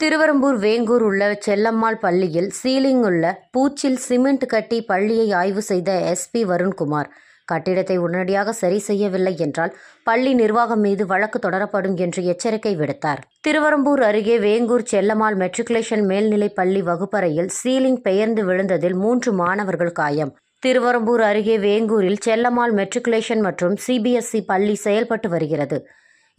திருவரம்பூர் வேங்கூர் உள்ள செல்லம்மாள் பள்ளியில் சீலிங் உள்ள பூச்சில் சிமெண்ட் கட்டி பள்ளியை ஆய்வு செய்த எஸ்பி வருண்குமார். கட்டிடத்தை உடனடியாக சரி செய்யவில்லை என்றால் பள்ளி நிர்வாகம் மீது வழக்கு தொடரப்படும் என்று எச்சரிக்கை விடுத்தார். திருவரம்பூர் அருகே வேங்கூர் செல்லம்மாள் மெட்ரிகுலேஷன் மேல்நிலைப் பள்ளி வகுப்பறையில் சீலிங் பெயர்ந்து விழுந்ததில் மூன்று மாணவர்கள் காயம். திருவரம்பூர் அருகே வேங்கூரில் செல்லம்மாள் மெட்ரிகுலேஷன் மற்றும் சிபிஎஸ்இ பள்ளி செயல்பட்டு வருகிறது.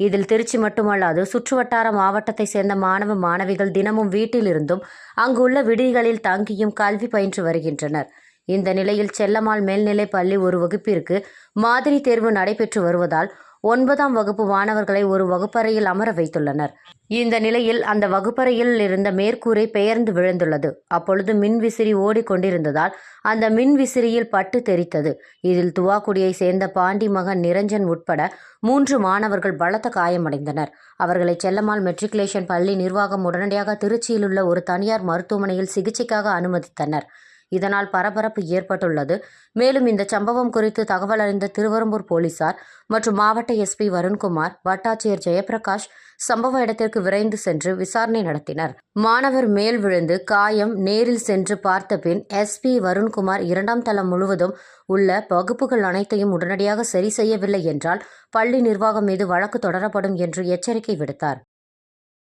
இதில் திருச்சி மட்டுமல்லாது சுற்றுவட்டார மாவட்டத்தை சேர்ந்த மாணவ மாணவிகள் தினமும் வீட்டிலிருந்தும் அங்குள்ள விடுதிகளில் தங்கியும் கல்வி பயின்று வருகின்றனர். இந்த நிலையில் செல்லம்மாள் மேல்நிலை பள்ளி ஒரு வகுப்பிற்கு மாதிரி தேர்வு நடைபெற்று வருவதால் ஒன்பதாம் வகுப்பு மாணவர்களை ஒரு வகுப்பறையில் அமர வைத்துள்ளனர். இந்த நிலையில் அந்த வகுப்பறையில் இருந்த மேற்கூரை பெயர்ந்து விழுந்துள்ளது. அப்பொழுது மின்விசிறி ஓடிக்கொண்டிருந்ததால் அந்த மின்விசிறியில் பட்டு தெரித்தது. இதில் துவாக்குடியை சேர்ந்த பாண்டி மகன் நிரஞ்சன் உட்பட மூன்று மாணவர்கள் பலத்த காயமடைந்தனர். அவர்களை செல்லம்மாள் மெட்ரிகுலேஷன் பள்ளி நிர்வாகம் உடனடியாக திருச்சியில் உள்ள ஒரு தனியார் மருத்துவமனையில் சிகிச்சைக்காக அனுமதித்தனர். இதனால் பரபரப்பு ஏற்பட்டுள்ளது. மேலும் இந்த சம்பவம் குறித்து தகவல் அறிந்த திருவரம்பூர் போலீசார் மற்றும் மாவட்ட எஸ்பி வருண்குமார் வட்டாட்சியர் ஜெயபிரகாஷ் சம்பவ இடத்திற்கு விரைந்து சென்று விசாரணை நடத்தினர். மாணவர் மேல் விழுந்து காயம் நேரில் சென்று பார்த்த பின் எஸ்பி வருண்குமார் இரண்டாம் தளம் முழுவதும் உள்ள வகுப்புகள் அனைத்தையும் உடனடியாக சரி செய்யவில்லை என்றால் பள்ளி நிர்வாகம் மீது வழக்கு தொடரப்படும் என்று எச்சரிக்கை விடுத்தார்.